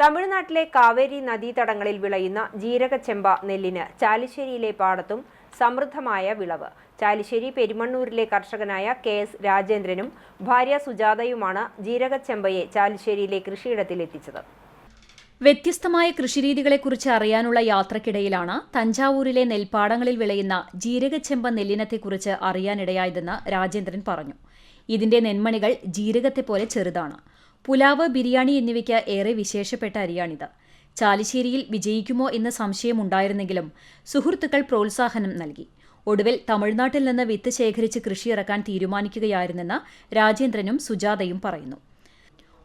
തമിഴ്നാട്ടിലെ കാവേരി നദീതടങ്ങളിൽ വിളയുന്ന ജീരകച്ചെമ്പ നെല്ലിന് ചാലിശ്ശേരിയിലെ പാടത്തും സമൃദ്ധമായ വിളവ്. ചാലിശ്ശേരി പെരുമണ്ണൂരിലെ കർഷകനായ കെ എസ് രാജേന്ദ്രനും ഭാര്യ സുജാതയുമാണ് ജീരകച്ചെമ്പയെ ചാലിശ്ശേരിയിലെ കൃഷിയിടത്തിലെത്തിച്ചത് വ്യത്യസ്തമായ കൃഷിരീതികളെക്കുറിച്ച് അറിയാനുള്ള യാത്രക്കിടയിലാണ് തഞ്ചാവൂരിലെ നെൽപ്പാടങ്ങളിൽ വിളയുന്ന ജീരകച്ചെമ്പ നെല്ലിനത്തെക്കുറിച്ച് അറിയാനിടയായതെന്ന് രാജേന്ദ്രൻ പറഞ്ഞു. ഇതിന്റെ നെന്മണികൾ ജീരകത്തെ പോലെ ചെറുതാണ്. പുലാവ് ബിരിയാണി എന്നിവയ്ക്ക് ഏറെ വിശേഷപ്പെട്ട അരിയാണിത്. ചാലിശ്ശേരിയിൽ വിജയിക്കുമോ എന്ന സംശയമുണ്ടായിരുന്നെങ്കിലും സുഹൃത്തുക്കൾ പ്രോത്സാഹനം നൽകി. ഒടുവിൽ തമിഴ്നാട്ടിൽ നിന്ന് വിത്ത് ശേഖരിച്ച് കൃഷിയിറക്കാൻ തീരുമാനിക്കുകയായിരുന്നെന്ന് രാജേന്ദ്രനും സുജാതയും പറയുന്നു.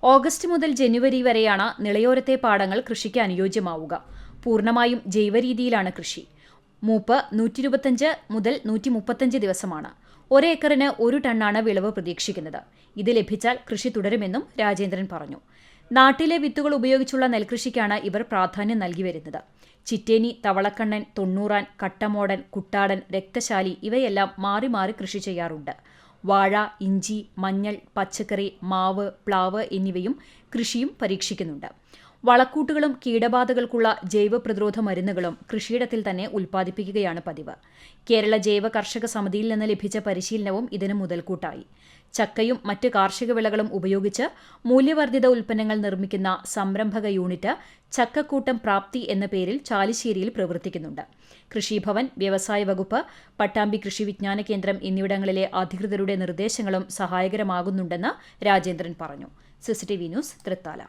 ഓഗസ്റ്റ് മുതൽ ജനുവരി വരെയാണ് നിളയോരത്തെ പാടങ്ങൾ കൃഷിക്ക് അനുയോജ്യമാവുക. പൂർണമായും ജൈവരീതിയിലാണ് കൃഷി. മൂപ്പ് നൂറ്റി ഇരുപത്തഞ്ച് മുതൽ നൂറ്റി മുപ്പത്തഞ്ച് ദിവസമാണ്. ഒരേക്കറിന് ഒരു ടണ്ണാണ് വിളവ് പ്രതീക്ഷിക്കുന്നത്. ഇത് ലഭിച്ചാൽ കൃഷി തുടരുമെന്നും രാജേന്ദ്രൻ പറഞ്ഞു. നാട്ടിലെ വിത്തുകൾ ഉപയോഗിച്ചുള്ള നെൽകൃഷിക്കാണ് ഇവർ പ്രാധാന്യം നൽകി വരുന്നത്. ചിറ്റേനി തവളക്കണ്ണൻ തൊണ്ണൂറാൻ കട്ടമോടൻ കുട്ടാടൻ രക്തശാലി ഇവയെല്ലാം മാറി മാറി കൃഷി ചെയ്യാറുണ്ട്. വാഴ ഇഞ്ചി മഞ്ഞൾ പച്ചക്കറി മാവ് പ്ലാവ് എന്നിവയും കൃഷിയും പരീക്ഷിക്കുന്നുണ്ട്. വളക്കൂട്ടുകളും കീടബാധകൾക്കുള്ള ജൈവ പ്രതിരോധ മരുന്നുകളും കൃഷിയിടത്തിൽ തന്നെ ഉൽപ്പാദിപ്പിക്കുകയാണ് പതിവ്. കേരള ജൈവ കർഷക സമിതിയിൽ നിന്ന് ലഭിച്ച പരിശീലനവും ഇതിന് മുതൽക്കൂട്ടായി. ചക്കയും മറ്റ് കാർഷിക വിളകളും ഉപയോഗിച്ച് മൂല്യവർദ്ധിത ഉൽപ്പന്നങ്ങൾ നിർമ്മിക്കുന്ന സംരംഭക യൂണിറ്റ് ചക്കക്കൂട്ടം പ്രാപ്തി എന്ന പേരിൽ ചാലിശ്ശേരിയിൽ പ്രവർത്തിക്കുന്നുണ്ട്. കൃഷിഭവൻ വ്യവസായ വകുപ്പ് പട്ടാമ്പി കൃഷി വിജ്ഞാന കേന്ദ്രം എന്നിവിടങ്ങളിലെ അധികൃതരുടെ നിർദ്ദേശങ്ങളും സഹായകരമാകുന്നുണ്ടെന്ന് രാജേന്ദ്രൻ പറഞ്ഞു. CCTV news Thrithala.